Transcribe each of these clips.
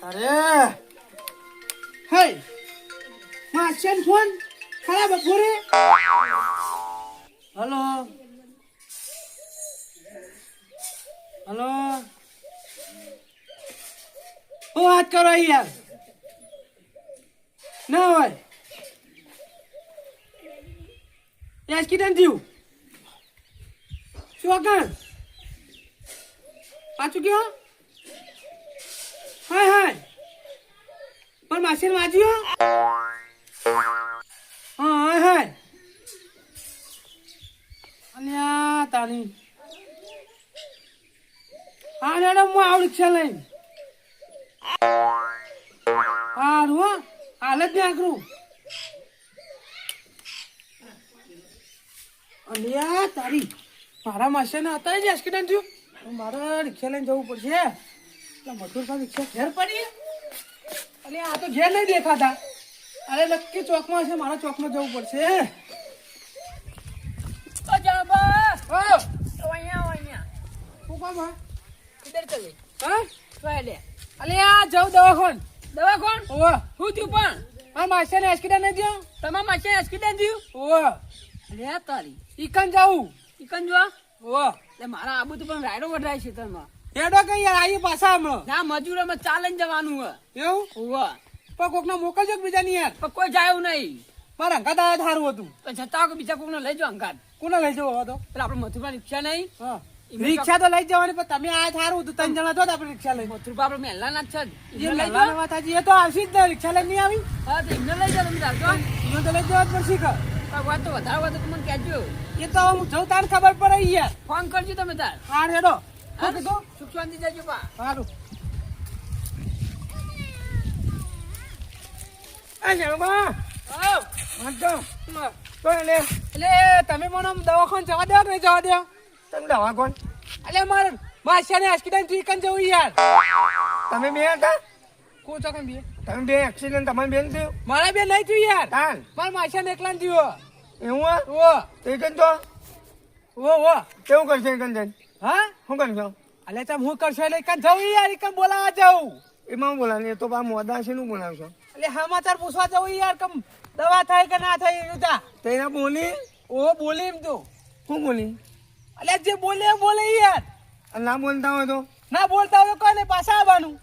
તારે હે માશન ફોન? ખરા બપોરે હલો. હલો. હું વાત કરો યાર? ના હોય. એક્સિડન્ટ થયું? શું આગળ પાછું કયો? હાય હાય. પણ માસી વાંચ્યો, હા? હાય હાય. અલ્યા તારી. હા મેડમ હું આવડું છે લઈને. હારું, હો. હાલ જ ને આકરું અલ્યા તારી મારા માસીને હતા જ એક્સિડન્ટ થયું. મારે રિક્ષા લઈને જવું પડશે. મથુર પાસે રિક્ષા ઘેર પડી? અરે આ તો ઘેર નહીં દેખાતા. અરે નક્કી ચોકમાં છે મારા ચોકમાં જવું પડશે શું જવું દવાખાન. દવા કોણ ઓવો હું થયું પણ? આ માસીને એક્સિડન્ટ નહીં થયો? તમારા માસે એક્સિડન્ટ થયું? ઓવો લે તારી. ઈકન જાઉં ઈકન જો ઓહ. એટલે મારા આબુ તો પણ રાયડો વઢાય છે તરમાં. હેડો કઈ યાર આઈ પાછા હમણાં. ના મજૂરોમાં ચાલીને જવાનું હે એવું? હોવા પણ કોકને મોકલજો બીજા ની યાર પણ કોઈ જાય નહીં. મારા અંગાત આયા સારું હતું. તો છતાં કે બીજા કોકને લઈ જાવ અંગાત કોને લઈ જવો તો પેલા આપણે મથુરા રિક્ષા નહીં. હા. રિક્ષા તો લઈ જવાની પણ તમે આ સારું હતું. ત્રણ જણા તો આપણે રિક્ષા લઈ મથુરા આપણે મહેલા ના છે એ મહેલાની વાત સાચી. એ તો આવશે જ ને. રિક્ષા લઈ નહીં આવી? હા તો એમને લઈ જાઓ તમે એનો તો લઈ જવા જ પડશે કે. વાત તો વધારે વાત તો મને કહેજો. એ તો હું જઉં તાર ખબર પડે યાર. ફોન કરજો તમે તાર. હાર હેડો. હા શું કીધું સુખ શાંતિ જજો પા સારું. તમે મને દવાખાન જવા દો કે નહીં જવા દો. તમે દવા કોણ? એટલે મારે માસિયાને એક્સિડન્ટથી કન જવું યાર. તમે બે હતા? કોણ છો કેમ બે? તમે બે એક્સિડન્ટ તમારે બેન થયું? મારા બે નહીં થયું યાર. તાન. મારા માસ્યાને એકલા થયું. એવું હા? ઓ તો એ તો? ઓ ઓ કેવું કરશે એ કંજન હા? શું કરશો અલે તમે હું કરશો એટલે કન જવું યાર કન બોલાવા જવું એમાં હું બોલાવે? તો બા મોદા છે નું બોલાવશો એટલે સમાચાર પૂછવા જવું યાર કમ દવા થાય કે ના થાય એનું તા તો એના બોલી? ઓ બોલી એમ તો. શું બોલી? અલે જે બોલે બોલે યાર. ના બોલતા હોય તો? ના બોલતા હોય તો કોઈ નહીં પાછા આવવાનું?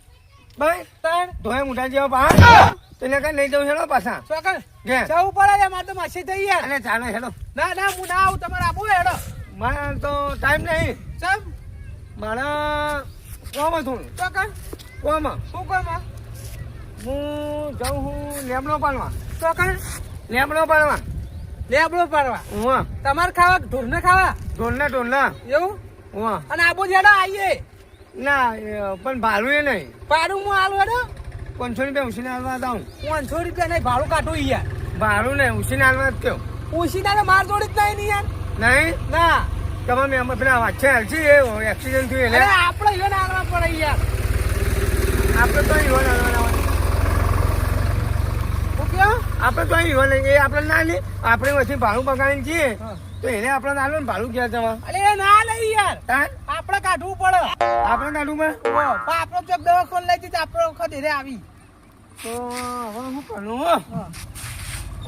ભાઈ તાણ? ધોયા મુઠા જેવા પા તેને કઈ નહીં જવું હેડો પાછા. ચોકન ઘેર. જવું પડે મારે તો માસી થઈ યાર. અને ચાલો હેડો. ના ના હું ના આવું તમારે આબુ હેડો. મારા તો ટાઈમ નહીં. સાહેબ મારા કોમ હતું કા? કોમ? શું કોમ? હું જાઉં હું લેમડો પાડવા. ચોકન લેમડો પાડવા. લેબડો પાડવા. હું તમારે ખાવા ઢોરને ખાવા? ઢોલના ઢોલના એવું? હું અને આબુ જેડો આવીએ ના પણ ભાડું એ નહીં. ભાડું હું આલું હેડો? પાંચસો રૂપિયા ઉછીને હાલવા દઉં પાંચસો રૂપિયા નહીં ભાડું કાઢું યાર. ભાડું નહીં ઉછીને હાલવા જ કયો. ઉસીના માર જોડે જ નહીં યાર. નહીં? ના. તમે મેં પેલા વાંચે હાલશી એ એક્સિડન્ટ થયું એટલે? આપણે ઈવન આલવા પડે યાર. આપણે તો હાલવાના હોય. આપણે તો હોય એ આપણે ના લે આપણે પછી ભાડું બગાડીને છીએ તો એને આપણે ના લો ને ભાડું ક્યાં જવા? અરે ના લઈ યાર. આપણે કાઢવું પડે. આપણે કાઢવું પણ આપણો ચોક દવાખાને લઈ જઈએ આપણો વખત એને આવી. તો હવે હું કરું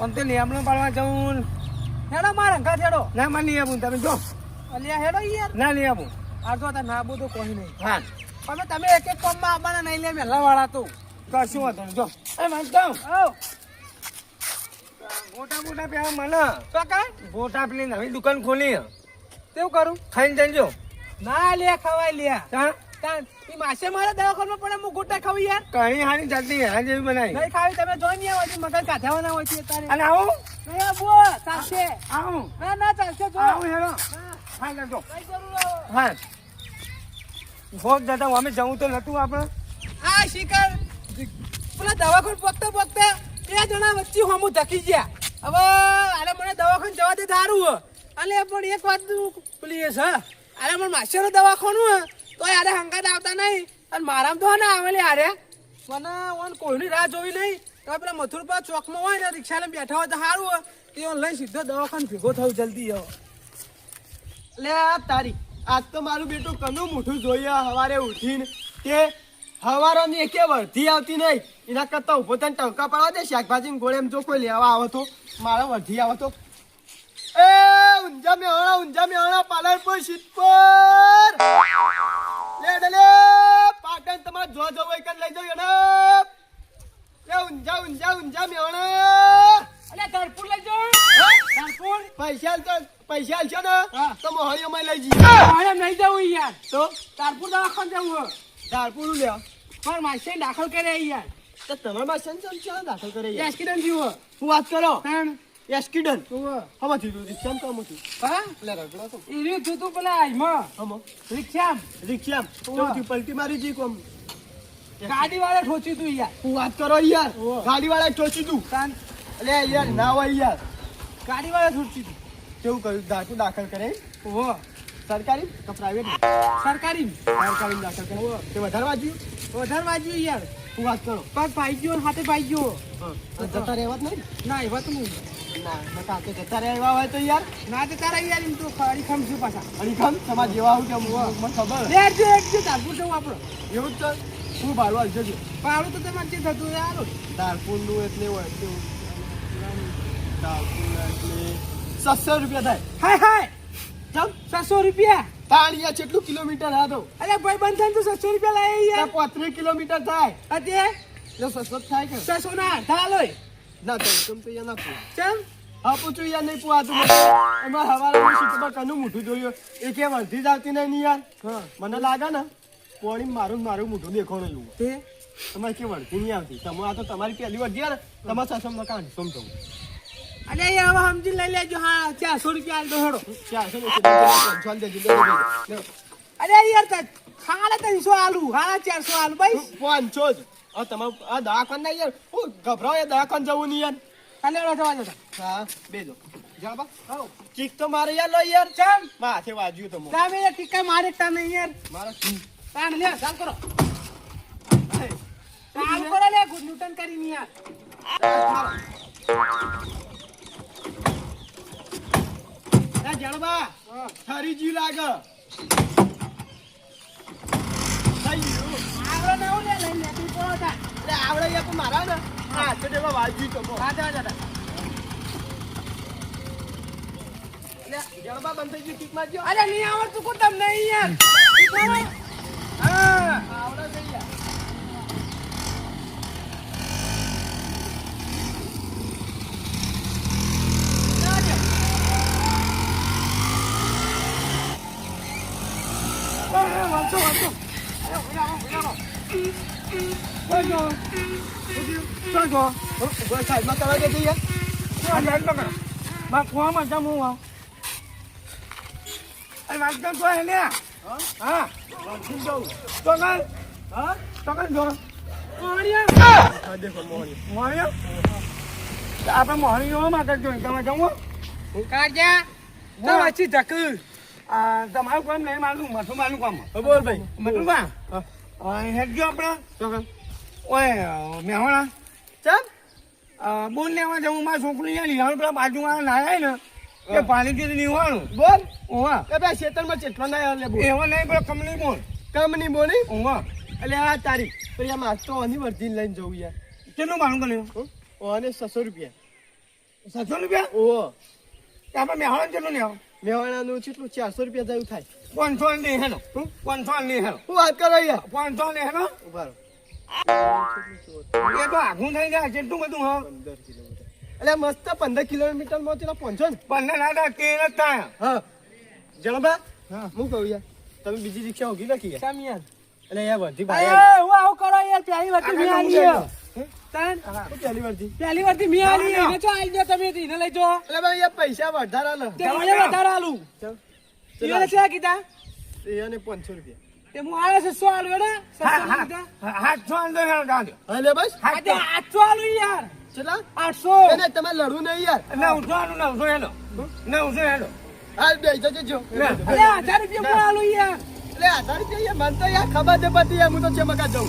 આમ તો લેમડો પાડવા જવું હેડો મારે અંગા હેડો. ના માં નહીં આપું તમે જો. અલ્યા હેડો યાર. ના નહીં આપું આ તો ના બધું કોઈ નહીં. હા. અમે તમે એક એક કોમમાં આવવાના નહીં લે મેલા વાળા તો. કશું વાંધો નહીં જો. એ વાંચતો ઓ મોટા મોટા પ્યા મને. ચોકા ગોટા પેલી નવી દુકાન ખોલી. તેવું કરું? ખાઈને જજો. ના લે ખવાય લે હા? તાન ઈ માસે મારે દવાખાનમાં પણ હું ગોટા ખાવી યાર. કણી હાની ચાલતી હેરા જેવી બનાવી. નહીં ખાવી તમે જોઈ નહીં હોય મગજ કાઢાવાના હોય છે તારે અને આવું? નહીં ચાલશે. આવું? ના ના ચાલશે જો. આવું હેરો? હા. જજો કઈ જરૂર હા. ભોગ જતા અમે જવું તો નતું આપણે? આ શિકાર. પેલા દવાખાન પગતા પગતા બે જણા વચ્ચે હમું ધકી ગયા. હવે અરે મને દવાખાન જવા દે દારું અલે પણ એક વાત પેલી એ છે અરે મને માસ્ટરનું દવાખાનું હે. તો યારે હંગાત આવતા નહીં. અને મારામાં તો ના આવે યારે મને ઓન કોઈની રાહ જોઈ નહીં. તો પેલા મથુરપા ચોકમાં હોય ને રિક્ષા બેઠા હોય તો સારું હોય. તે લઈ સીધો દવાખાને ભેગો થવું જલ્દી હવે લે આ તારી. આજ તો મારું બેટું કનું મોઢું જોઈએ સવારે ઉઠીને. તે હવારોની એકે વર્ધી આવતી નહીં. એના કરતા ઊભો થઈને ટંકા પાડવા દે શાકભાજી ગોળે એમ જો કોઈ લેવા આવે તો. મારા વર્ધી આવે તો. એ ઊંઝા મેળા ઊંઝા મેળા પાલનપુર, સિદ્ધપુર. લે લે લે પાટણ તમારે જો જો હોય કન લઈ જાવ એને. લે ઊંઝા ઊંઝા ઊંઝા મેહોણા અલ્યા ધરપુર લઈ જાઓ. ધરપુર? પૈસા તો પૈસા આલશો ને. તો મોહણીઓમાં લઈ જઈએ. મારે નહીં જવું યાર. તો? ધરપુર દવાખાને જવું. ધારપુર લ્યો પણ માસે દાખલ કરે યાર. તો તમારા માં દાખલ કરે યાર. એક્સિડન્ટ થયું હું વાત કરો? તાણ. એસ્કિડન હમા થયું રિક્ષામ કામ હતું. હા? લે રગડા તો. ઈ રહ્યું તું તું પેલા આઈમાં. હમ. રિક્ષામ. રિક્ષામ. તો પલટી મારી જી કોમ. ગાડી વાળા ઠોચી તું યાર. હું વાત કરો યાર. ગાડી વાળા ઠોચી તું. એટલે યાર ના હોય યાર. ગાડી વાળા ઠોચી તું. કેવું કર્યું? દાખલ દાખલ કરે? ઓ સરકારી? કે પ્રાઇવેટ સરકારી. સરકારી દાખલ કરે? તે વધારે વાજ્યું વધારે વાજ્યું યાર. હું વાત કરો. પગ ભાઈ ગયો ને હાથે ભાઈ ગયો. જતા રહેવા જ નહીં ના? એવા તો નહીં. ના નકા તો જતા રહેવા હોય તો યાર. ના તો તારા યાર એમ તો ખરી ખમશું પાછા. અડીખમ? તમારે જેવા આવું કે મને ખબર. લે જો એક જો ધારપુર જવું આપણો. એવું જ હું ભાડું હાલજો છું? ભાડું તો તમારે જે થતું હોય હાલો ધારપુરનું એટલે હોય કેવું ધારપુર એટલે સત્તર રૂપિયા થાય. હાય હાય. છસો રૂપિયા. તાળિયા કેટલું કિલોમીટર હા તો. અરે ભાઈ બંધ તો છસો રૂપિયા લાવે યાર. પોત્રીસ કિલોમીટર થાય. અતે એટલે સસ્તો થાય કે. ના અડધા હાલો ના તો તમ તો યા ના કેમ હા પૂછું યાર નહીં પૂછાતું એમાં હવારે સીટમાં કનું મોઢું જોયું એ કે વર્ધી જ આવતી નહીં યાર. હા. મને લાગે ને પોણી મારું મારું મોઢું દેખાણું એવું. તે તમારે કે વર્ધી નહીં આવતી. તમે આ તો તમારી પહેલી વર્ધી ને ના કાન તમ તો અરે એ હવે સમજી લઈ લેજો. હા ચારસો રૂપિયા આલ દોડો ચારસો રૂપિયા દેજો. અરે યાર ખાલે ત્રણસો આલુ. હા ચારસો આલુ ભાઈ. પાંચસો જ. આ તમે આ દવાખાન ના યાર. હું ગભરાવ એ દવાખાન જવું નહીં યાર. હેડો જવા જતા હા બેજો. જાબા આવો. ચીક તો મારે યાર લો યાર. ચમ. માથે વાજ્યું તો તમે યાર ટીકા મારે તા નહીં યાર. મારો તાણ લે ચાલ કરો. ચાલ કરો લે ગુડ ન્યૂટન કરીને યાર. એ જણબા થારી જી લાગે થઈ ગયું. આવડે નવું લે લઈ લે તું. કોણ હતા અરે આવડે યાર પણ મારા ને? હા તો તેમાં વાજ્યું તો. હા જતા એટલે જણબા બંધ થઈ ગયું ચીકમાં ગયો અરે નહીં આવડતું કોઈ તમને યાર હા. આવડે છે યાર વાંચો વાંચો. વાંચો વાંચો ઊભો સાઈડમાં કરવા દેજો યાર વાંચી જાઉં. હા હા દેખો જો આપણે મોહણી જોવા માટે જોઈ તમે જમો કાઢ્યા તો વચ્ચે આ તમારું કામ નહીં મારું મઠું મારું કામ હા, બોલ ભાઈ મઠું કામ હેડ ગયો આપણે ઓય મેહોણા ચમ? બોલ લેવા જવું મારા છોકરી લીવાનું પેલા બાજુમાં નાયા ને એ પાણી પીને નીવાનું બોલ. ઓવા. એ ભાઈ ખેતરમાં ચેટવા ના આવે લે બોલ. એવો નહીં પેલો કમની બોલ. કમની બોલી ઓવા. એટલે આ તારી તો આ માર તો આની વર્ધી લઈને જવું યાર. કેટલું ભાડું કર્યું? ઓ ઓને છસો રૂપિયા. સાતસો રૂપિયા? ઓહો. આપણે મેહોણા કેટલું લેવા મેવાણાનું કેટલું? ચારસો રૂપિયા જેવું થાય. પાંચસો ને હેલો. પાંચસો ને હેલો. હું વાત કરો યાર. પાંચસો ને હેલો? ઊભા. એ તો આઘું થઈ જાય કેટલું બધું હા પંદર કિલોમીટર એટલે મસ્ત પંદર કિલોમીટરમાં તેના પહોંચો ને. પંદર ના તેર જ થાય. હા. જણબા હા. હું કહું યાર તમે બીજી રિક્ષા ઊભી રાખી યાર. કેમ યાર. એટલે યાર ભાઈ હું આવું કરો યાર પહેલી વાર મી આલી તાન? પહેલી વર્ધી. પહેલી વાર મી આલી એને આઈ ગયો તમે એને લઈ જો. એટલે ભાઈ યાર પૈસા વધારા લો તમને વધારે આલું. એને છે કીધા? એને રૂપિયા. તે હું આલે છે સો આલુ ને આઠસો આલુ હેલો દાદો હા લે બસ. આઠસો આલુ યાર. ચલા? આઠસો. એને તમે લડવું નહીં યાર. નવસો આલુ નવસો હેલો. નવસો હેલો. હાલ બે જજો અરે હજાર રૂપિયા આલુ યાર. એટલે આધાર રૂપિયા યાર મને તો યાર ખબર છે પતી હું તો ચમકા જાઉં.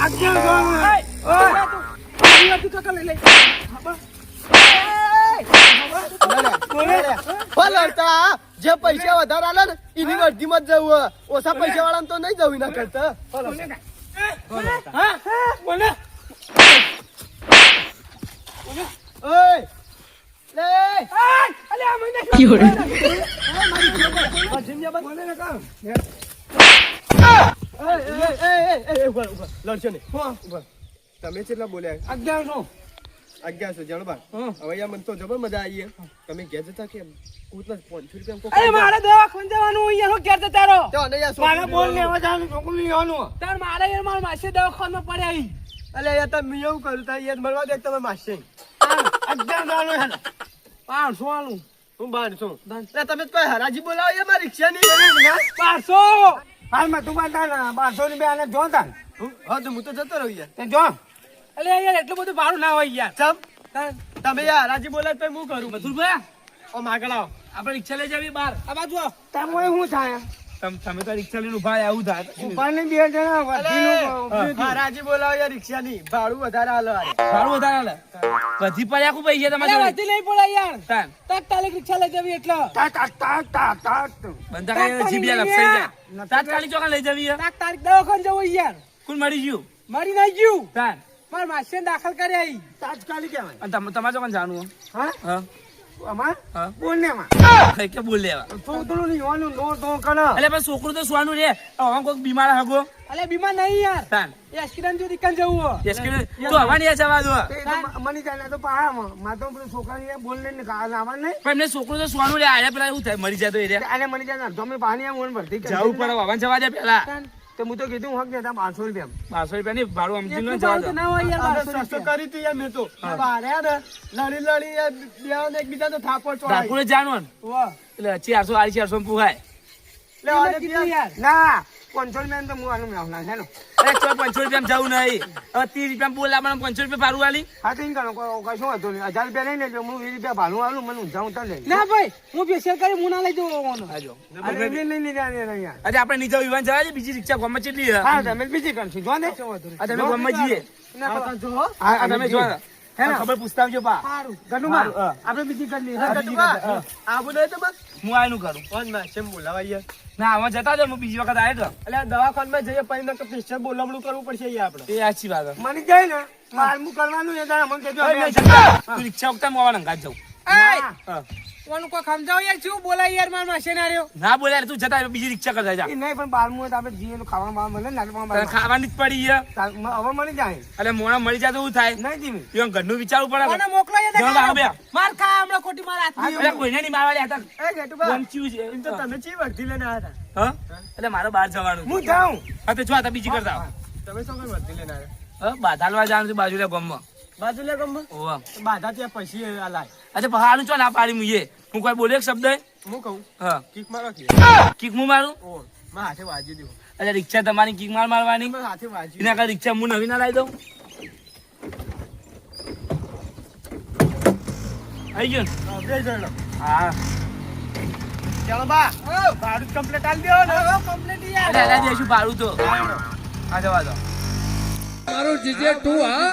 જે પૈસા વધારે આલે ને એની વર્ધી માં જવું ઓછા પૈસા વાળા તો નહીં જવું ના કરતા. હા હા બોલે. ઓય. લે. આ, અલે આ મને ભજીયા બસ બોલે ને કામ. એ એ એ એ એ ઊભા ઊભા. લડશો ને ઊભા. તમે કેટલા બોલ્યા? અગિયારસો. અગિયારસો જળબા. હવે યાર મને તો જબર મજા આવી તમે ઘેર જતા કેમ કૂતના પાંચસો રૂપિયા અરે મારે દવાખાને જવાનું અહીંયા હું ઘેર જતા રહો? તો અને યાર મારે બોલ. લેવા જવાનું છોકરું લેવાનું તાર મારે યાર મારા માસી દવાખાને પડ્યા ઈ. અલે યાર તમે એવું કર્યું તા યાર મળવા દે તમે માસી. અગિયાર જવાનું હેને પાંચસો વાળું હું બારસો. તમે તો હરાજી બોલાવો યાર મારી રિક્ષાની. હાલમાં તું બાંધા બારસો ની બે આને જો તાન હા તો હું તો જતો રહું યાર. જો. અલે યાર એટલું બધું ભાડું ના હોય યાર. ચમ? તમે યાર હરાજી બોલાય તો હું કરું બધું ભાઈ? ઓ માગળ આવો આપણે રિક્ષા લઈ જાવી બાર આ બાજુ આવો. તમે હું થાય? તમે તો રિક્ષા લઈને ઊભા આવું થાય ઊભા ને બે જણા હરાજી બોલાવો યાર રિક્ષાની. ભાડું વધારે હાલો ભાડું વધારે હાલે. વધી પડ્યા ખૂબ પૈસા તમારે વધી નહીં પડે યાર. તાન. તાલિક રિક્ષા લઈ જવી એટલે. બંધા કઈ જીબિયા લપસાઈ જાય તાત્કાલિક ચોકા લઈ જવી તાલિક દવાખાન જવું યાર. કોણ મરી ગયું? મરી ના ગયું. તાન. મારા માસી દાખલ કરી આવી તાત્કાલિક કહેવાય. અને તમે તમારે કોણ જાણવું હા. હા? છોકરું તો સુવાનું રે. હવે કોઈક બીમાર હગો. અલે બીમાર નહીં યાર. એસ્કિડન જો જવું એસ્કિડન તો હવા નહીં જવા દો. મને જાણે તો પહાડમાં માં તો પેલું છોકરા બોલ ને આવવા નહીં. પણ એમને છોકરું તો સુવાનું રે. આયા પેલા એવું થાય? મરી જાય તો એ રે. અને મને જાણે તમે પાણી આમ ભરતી જવું પડે હવા જવા દે પેલા. તો હું તો કીધું હક દેતા પાંચસો રૂપિયા બારસો રૂપિયા ની ભાડું સમજી ન સસ્તો કરી હતી યાર મેં તો. બારે યાર લડી લડી એકબીજા તો થાપો ચોડાય ડાકુરે જાણવાનું. એટલે ચારસો આડી ચારસો પુહાય લે આને યાર? ના. પાંચસો રૂપિયા તો હું આનું નાખના હેલો અરે ચો પાંચસો રૂપિયા જવું નહીં. હવે ત્રીસ રૂપિયા બોલા પણ પાંચસો રૂપિયા ભાડું આલી. હા તો કરો કશું હતું નહીં. હજાર રૂપિયા નહીં લેજો હું વીસ રૂપિયા ભાડું આલું મને ઊંઝા ઊંઝા લઈ ના ભાઈ હું પેશિયલ કરી હું ના લઈ જવું હાજો અરે આપણે નીચે વિવાન જવા છે બીજી રિક્ષા ગમે ચેટલી છે. હા તમે બીજી કરશું. જો ને. તમે ગમે જઈએ ના. જો હા આ તમે જો હે ને? ખબર પૂછતા આવજો પા સારું ગનુમાં આપણે બીજી કરી લઈએ હા, બીજી કરી દે, હા. આવું નહીં તો બસ. હું આયનું કરું કોણમાં શેમ બોલાવા ના આમાં જતા દે હું બીજી વખત આવ્યો તો એટલે જઈએ પછી નકર પિક્ચર બોલાવડું કરવું પડશે અહીંયા આપણે. એ આછી વાત મને જાય ને મારમું કરવાનું એ તારે મને કહેજો રિક્ષા વખતે નંગા. કોનું કોઈ સમજાવો યાર? શું બોલાય યાર મારા માસે ના રહ્યો? ના બોલાય તું જતા બીજી રિક્ષા કરતા જા. નહીં પણ બારમું તો આપણે જીએ ખાવા બાવા મળે ને તને ખાવાની જ પડી યાર હવે મળી જાય. એટલે મોણા મળી જાય તો શું થાય? નહીં જીમી ઈવન ઘરનું વિચારવું પડે કોને મોકલો યાર જવા બે. માર ખા હમણાં ખોટી માર હાથ અરે કોઈને નહીં મારવા હતા એ ગેટુબા વંચ્યું છે. એમ તો તમે ચી વર્ધી લઈને આવ્યા હા? એટલે મારો બહાર જવાનું હું જાઉં. હા તો જો આ બીજી કરતા. તમે શું કઈ વર્ધી લઈને આવ્યા હા બાધાલવા જવાનું છે બાજુ ગામમાં. બાજુ લે ગમ. ઓવા બાધા ત્યાં પછી આ લાય. અચ્છા પહાડું ચો ના પાડી મુએ હું કોઈ બોલે એક શબ્દ? હું કહું? હા. કિક મારો કે. કિક હું મારું? ઓ મારા હાથે વાજી દઉં અચ્છા રિક્ષા તમારી કિક માર મારવાની? મારા હાથે વાજી એના કારણે રિક્ષા હું નવી ના લાવી દઉં? આવી ગયો? હા. ચાલો બા. ભાડું કમ્પ્લીટ આલી દો ને. કમ્પ્લીટ યાર અરે અલા ભાડું તો? હા જવા દો. મારું જીજે ટુ હા?